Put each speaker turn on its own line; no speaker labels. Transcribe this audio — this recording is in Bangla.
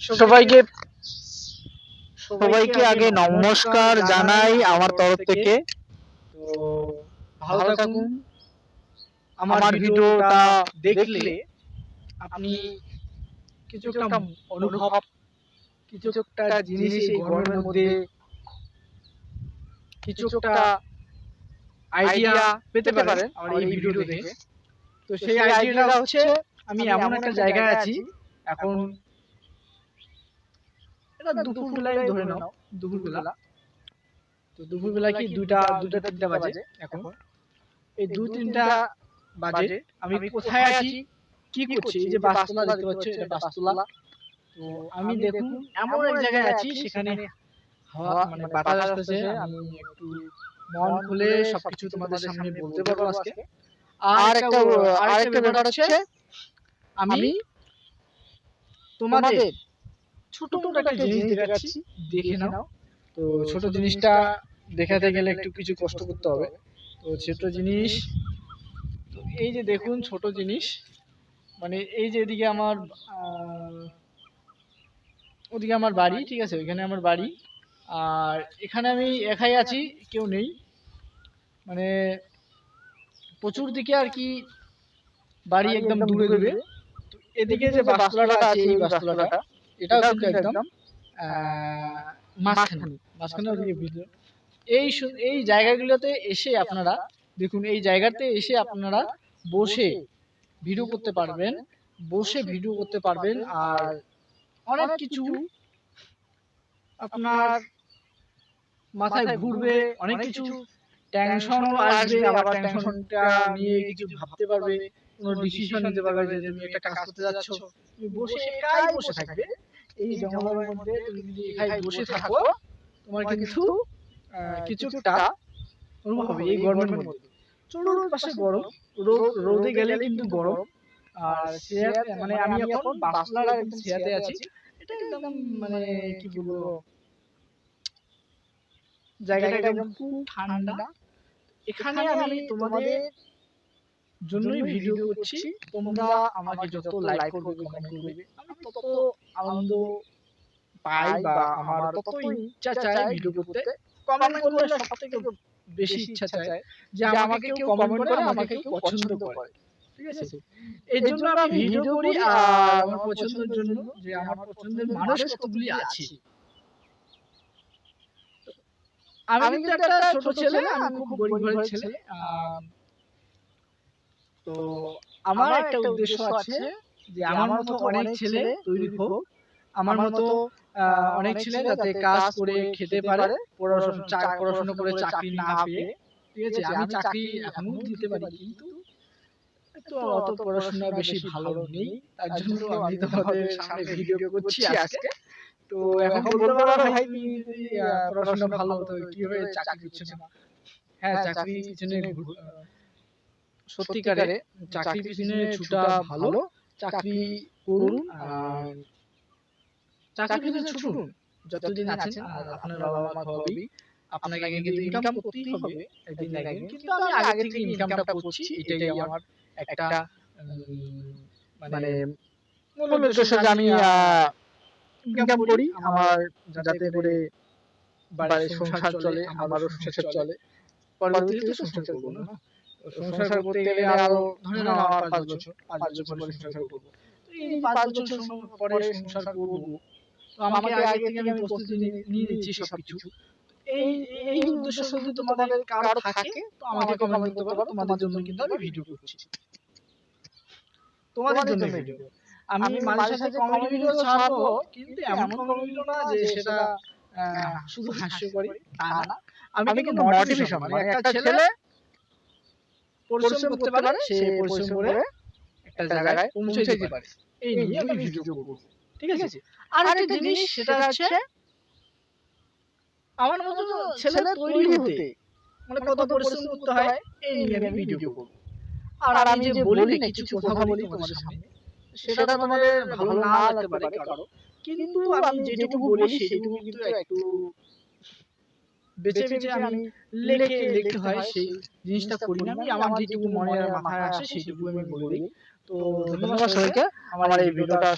সবাইকে সবাইকে আগে নমস্কার জানাই আমার তরফ থেকে।
তো ভালো থাকুন। আমার ভিডিওটা দেখলে আপনি কিছু একটা অনুভব কিছু একটা জিনিস এই গরমের মধ্যে কিছু একটা আইডিয়া পেতে পারেন আমার এই ভিডিও দেখে। তো সেই আইডিয়াটা হচ্ছে আমি এমন একটা জায়গায় আছি। এখন এটা দুপুর ধরে নাও দুপুর বেলা তো দুপুর কি দুটা দুটা তিনটা বাজে এখন? এই দু তিনটা বাজে। আমি কোথায় আছি? কি করছি? এই যে বাসতলা দেখতে পাচ্ছ এটা বাসতলা। তো আমি দেখুন এমন এক জায়গায় আছি সেখানে হাওয়া মানে বাতাস আসতেছে। আমি একটু মন খুলে সবকিছু তোমাদের সামনে বলতে পারব আজকে।
আর একটা আর একটা ব্যাপার হচ্ছে
আমি তোমাদের ছোট মোটো একটা জিনিস দেখাচ্ছি দেখে নাও। তো ছোট জিনিসটা দেখাতে গেলে একটু কিছু কষ্ট করতে হবে। তো ছোট জিনিস তো এই যে দেখুন ছোট জিনিস মানে এই যে এদিকে আমার ওদিকে আমার বাড়ি ঠিক আছে ওইখানে আমার বাড়ি। আর এখানে আমি একাই আছি কেউ নেই। মানে প্রচুর দিকে আর কি বাড়ি একদম দূরে দূরে তো এদিকে যে বাসতলাটা আছে এই বাসতলাটা এটাও কিন্তু একদম মাঝখানে মাঝখানে এই এই জায়গাগুলোতে এসে আপনারা দেখুন এই জায়গাতে এসে আপনারা বসে ভিডিও করতে পারবেন বসে ভিডিও করতে পারবেন আর অনেক কিছু আপনার মাথায় ঘুরবে অনেক কিছু টেনশনও আসবে আবার টেনশনটা নিয়ে কিছু ভাবতে পারবে কোনো ডিসিশন নিতে পারবে যে তুমি একটা কাজ করতে যাচ্ছ। তুমি বসে একাই বসে থাকবে। এই জঙ্গলের মধ্যে তুমি যদি একাই বসে থাকো তোমার কিন্তু আহ, কিছুটা অনুভব হবে এই গরমের মধ্যে। চলুন পাশে গরম রোদ রোদে গেলে কিন্তু গরম। আর চেয়ার মানে আমি এখন বাসলার একদম চেয়াতে আছি। এটা একদম মানে কি বলব? জায়গাটা একদম খুব ঠান্ডা। এখানে আমি তোমাদের জন্যই ভিডিও করছি তোমরা আমাকে যত লাইক করবে কমেন্ট করবে আমি তত আনন্দ পাই বা আমার তত ইচ্ছা চাই ভিডিও করতে কমেন্ট করলে সব থেকে বেশি ইচ্ছা চাই যে আমাকে কেউ কমেন্ট করে আমাকে কেউ পছন্দ করে। ঠিক আছে? এই জন্য আমি ভিডিও করি আর আমার পছন্দের জন্য যে আমার পছন্দের মানুষ কতগুলি আছে। আমি কিন্তু একটা ছোট ছেলে আমি খুব গরিব ঘরের ছেলে। আহ, তো আমার একটা উদ্দেশ্য আছে যে আমার মতো অনেক ছেলে তৈরি হোক। আমার মতো অনেক ছেলে যাতে কাজ করে খেতে পারে পড়াশোনা পড়াশোনা করে চাকরি না পেয়ে। ঠিক আছে আমি চাকরি এখনও দিতে পারি কিন্তু তো অত পড়াশোনা বেশি ভালো নেই তার জন্য আমি তোমাদের সামনে ভিডিও করছি আজকে। তো এখন বলতে পারো ভাই পড়াশোনা ভালো তো কীভাবে চাকরি করছ না হ্যাঁ চাকরি পিছনে সত্যিকারে চাকরি পিছনে ছুটা ভালো চাকরি করুন আর চাকরি পিছনে ছুটুন। যতদিন আছেন আপনার বাবা মা খাওয়াবি আপনাকে আগে কিন্তু ইনকাম করতেই হবে একদিন না একদিন। কিন্তু আমি আগে থেকে ইনকামটা করছি এটাই আমার একটা মানে মূল উদ্দেশ্য যে আমি ইনকাম করি। আমার যাতে করে বাড়ির সংসার চলে আমারও সংসার চলে। পরবর্তীতে সংসার করব না। সংসার করতে গেলে আরও ধরে নাও আমার পাঁচ বছর পাঁচ বছর পরে সংসার করব। এই পাঁচ বছর পরে সংসার করব। তো আমাকে আগে থেকে আমি প্রস্তুতি নিয়ে- নিচ্ছি সবকিছু। এই এই উদ্দেশ্য যদি তোমাদের কারও থাকে তো আমাকে কমেন্ট করতে পারো তোমাদের জন্য কিন্তু আমি ভিডিও করছি। তোমাদের জন্য ভিডিও আমি মাঝে সাথে কমেডি ভিডিও ছাড়বো কিন্তু এমন কমেডি ভিডিও না যে সেটা আহ, শুধু হাস্যকরী তা না। আমি কিন্তু মোটিভেশন মানে একটা ছেলে পরিশ্রম করতে পারে সে পরিশ্রম করে একটা জায়গায় পৌঁছে যেতে পারে। এই নিয়ে আমি ভিডিও করব ঠিক আছে? আর একটা জিনিস সেটা হচ্ছে আমার মতো ছেলে তৈরি হতে মানে কত পরিশ্রম করতে হয় এই নিয়ে আমি ভিডিও করব আর আমি যে বলি না কিছু কথা বলি তোমাদের সামনে সেটা তোমাদের ভালো না লাগতে পারে কারও। কিন্তু আমি যেটুকু বলি সেটুকু কিন্তু একটু বেছে বেছে আমি লেখে লিখতে হয় সেই জিনিসটা করি না। আমি আমার যেটুকু মনে মাথায় আসে সেইটুকু আমি বলে দিই তো ধন্যবাদ সবাইকে। আমার এই ভিডিওটা